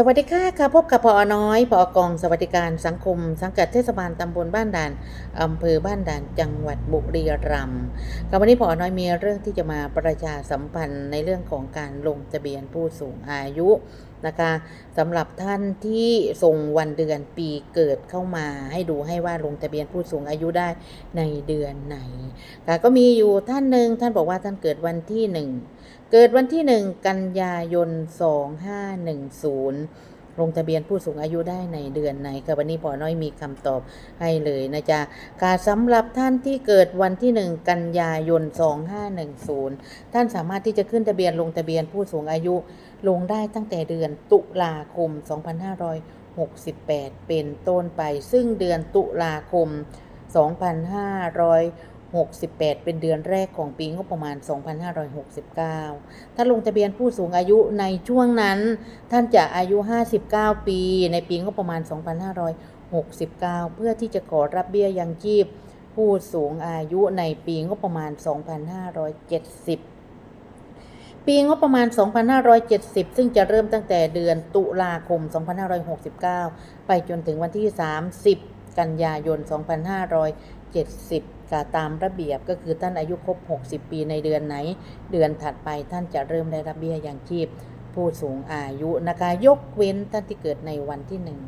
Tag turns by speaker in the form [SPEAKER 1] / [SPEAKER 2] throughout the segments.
[SPEAKER 1] สวัสดีค่ะค่ะพบกับพอน้อยพอกองสวัสดิการสังคม สังกัดเทศบาลตำบลบ้านด่านอำเภอบ้านด่านจังหวัดบุรีรัมย์ค่ะวันนี้พอน้อยมีเรื่องที่จะมาประชาสัมพันธ์ในเรื่องของการลงทะเบียนผู้สูงอายุนะคะสำหรับท่านที่ส่งวันเดือนปีเกิดเข้ามา ให้ดูให้ว่าลงทะเบียนผู้สูงอายุได้ในเดือนไหนค่ะก็มีอยู่ท่านหนึ่งท่านบอกว่าท่านเกิดวันที่หนึ่ง เกิดวันที่ 1 กันยายน 2510 ลงทะเบียนผู้สูงอายุได้ในเดือนไหนค่ะวันนี้พอน้อยมีคำตอบให้เลยนะจ๊ะค่ะสำหรับท่านที่เกิดวันที่ 1 กันยายน 2510 ท่านสามารถที่จะขึ้นทะเบียนลงทะเบียนผู้สูงอายุ ลงได้ตั้งแต่เดือนตุลาคม 2568 เป็นต้นไป ซึ่งเดือนตุลาคม 2500 68 เป็นเดือนแรกของปีงบประมาณ 2569 ถ้าลงทะเบียนผู้สูงอายุในช่วงนั้น ท่านจะอายุ 59 ปี ในปีงบประมาณ 2569 เพื่อที่จะขอรับเบี้ยยังชีพ ผู้สูงอายุในปีงบประมาณ 2570ปีงบประมาณ 2570 ซึ่งจะเริ่มตั้งแต่เดือนตุลาคม 2569 ไปจนถึงวันที่ 30 กันยายน 2570 ค่ะตามระเบียบก็คือท่านอายุครบ 60 ปีในเดือนไหน เดือนถัดไปท่านจะเริ่มได้รับเบี้ยยังชีพ ผู้สูงอายุนะคะ ยกเว้นท่านที่เกิดในวันที่หนึ่ง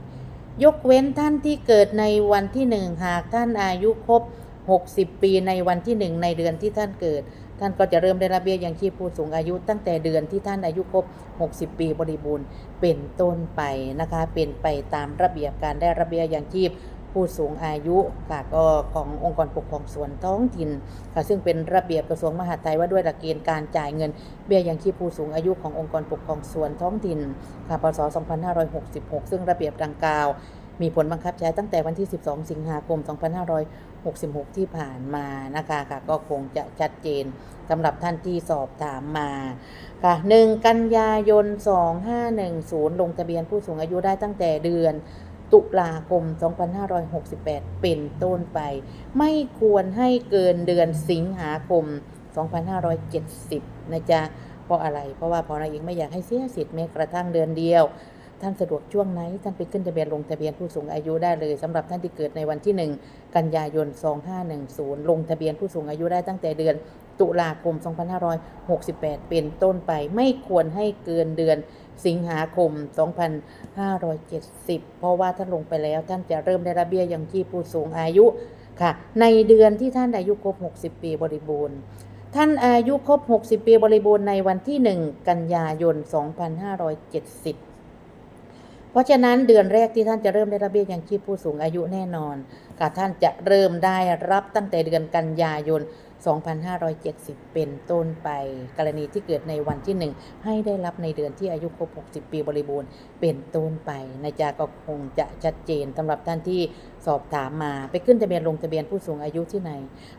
[SPEAKER 1] ยกเว้นท่านที่เกิดในวันที่หนึ่งหากท่านอายุครบ 60 ปีในวันที่หนึ่งในเดือนที่ท่านเกิด ท่านก็จะเริ่มได้รับเบี้ยยังชีพผู้สูงอายุ ตั้งแต่เดือนที่ท่านอายุครบ 60 ปีบริบูรณ์เป็นต้นไปนะคะ เป็นไปตามระเบียบการได้รับเบี้ยยังชีพ ผู้สูงอายุค่ะก็ขององค์กรปกครองส่วนท้องถิ่นค่ะซึ่งเป็นระเบียบกระทรวงมหาดไทยว่าด้วยหลักเกณฑ์การจ่ายเงิน เบี้ยยังชีพผู้สูงอายุขององค์กรปกครองส่วนท้องถิ่นค่ะพศ 2566 ซึ่งระเบียบดังกล่าว มีผลบังคับใช้ตั้งแต่วันที่ 12 สิงหาคม 2566 ที่ผ่านมานะคะค่ะก็คงจะชัดเจนสำหรับท่านที่สอบถามมาค่ะ1กันยายน 2510 ลงทะเบียนผู้สูงอายุได้ตั้งแต่เดือน ตุลาคม 2568 เป็นต้นไป ไม่ควรให้เกินเดือนสิงหาคม 2570 นะจ๊ะ เพราะอะไร เพราะว่าพอเราเองไม่อยากให้เสียสิทธิ์แม้กระทั่งเดือนเดียว ท่านสะดวกช่วงไหน ท่านไปขึ้นทะเบียนลงทะเบียนผู้สูงอายุได้เลยสำหรับท่านที่เกิดในวันที่ 1 กันยายน 2510 ลงทะเบียนผู้สูงอายุได้ตั้งแต่เดือนตุลาคม 2568 เป็นต้นไป ไม่ควรให้เกินเดือน สิงหาคม 2570 เพราะว่าท่านลงไปแล้วท่านจะเริ่มได้รับเบี้ยยังชีพผู้สูงอายุค่ะ ในเดือนที่ท่านอายุครบ 60 ปีบริบูรณ์ ท่านอายุครบ 60 ปีบริบูรณ์ในวันที่ 1 กันยายน 2570เพราะฉะนั้นเดือนแรกที่ท่านจะเริ่มได้รับเบี้ยยังชีพผู้สูงอายุแน่นอนค่ะท่านจะเริ่มได้รับตั้งแต่เดือนกันยายน 2570 เป็นต้นไป กรณีที่เกิดในวันที่ 1 ให้ได้รับในเดือนที่อายุครบ 60 ปีบริบูรณ์ เป็นต้นไปนะจ๊ะก็คงจะชัดเจนสำหรับท่านที่ สอบถามมาไปขึ้นทะเบียนลงทะเบียนผู้สูงอายุที่ไหน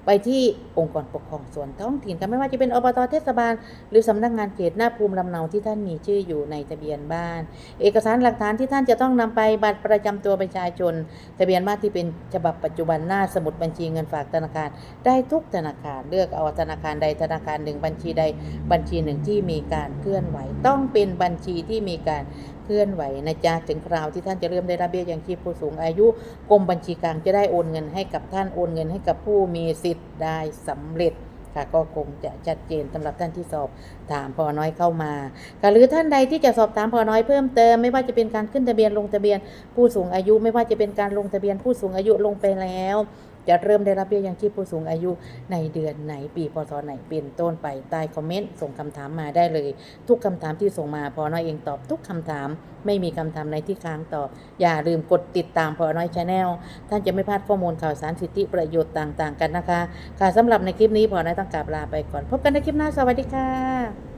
[SPEAKER 1] ไปที่องค์กรปกครองส่วนท้องถิ่นก็ไม่ว่าจะเป็นอบตเทศบาล หรือสำนักงานเขตหน้าภูมิลำเนาที่ท่านมีชื่ออยู่ในทะเบียนบ้าน เอกสารหลักฐานที่ท่านจะต้องนำไปบัตรประจำตัวประชาชน ทะเบียนบ้านที่เป็นฉบับปัจจุบันหน้าสมุดบัญชีเงินฝากธนาคาร ได้ทุกธนาคารเลือกเอาธนาคารใดธนาคารหนึ่งบัญชีใดบัญชีหนึ่งที่มีการเคลื่อนไหวต้องเป็นบัญชีที่มีการเคลื่อนไหวนะจ๊ะถึงคราวที่ท่านจะเริ่มได้รับเบี้ยยังชีพผู้สูงอายุกรมบัญชีกลางจะได้โอนเงินให้กับท่านโอนเงินให้กับผู้มีสิทธิ์ได้สำเร็จค่ะก็คงจะชัดเจนสำหรับท่านที่สอบถามพอน้อยเข้ามาค่ะหรือท่านใดที่จะสอบถามพอน้อยเพิ่มเติม ไม่ว่าจะเป็นการขึ้นทะเบียนลงทะเบียนผู้สูงอายุ ไม่ว่าจะเป็นการลงทะเบียนผู้สูงอายุลงไปแล้ว จะเริ่มได้รับเบี้ยยังชีพผู้สูงอายุในเดือนไหนปีพศไหนเป็นต้นไปใต้คอมเมนต์ส่งคำถามมาได้เลย ทุกคำถามที่ส่งมาพอน้อยเองตอบทุกคำถาม ไม่มีคำถามในที่ค้างตอบ อย่าลืมกดติดตามพอน้อยชาแนลท่านจะไม่พลาดข้อมูลข่าวสารสิทธิประโยชน์ต่าง ๆ กันนะคะค่ะสำหรับในคลิปนี้พอน้อยต้องกราบลาไปก่อน พบกันในคลิปหน้าสวัสดีค่ะ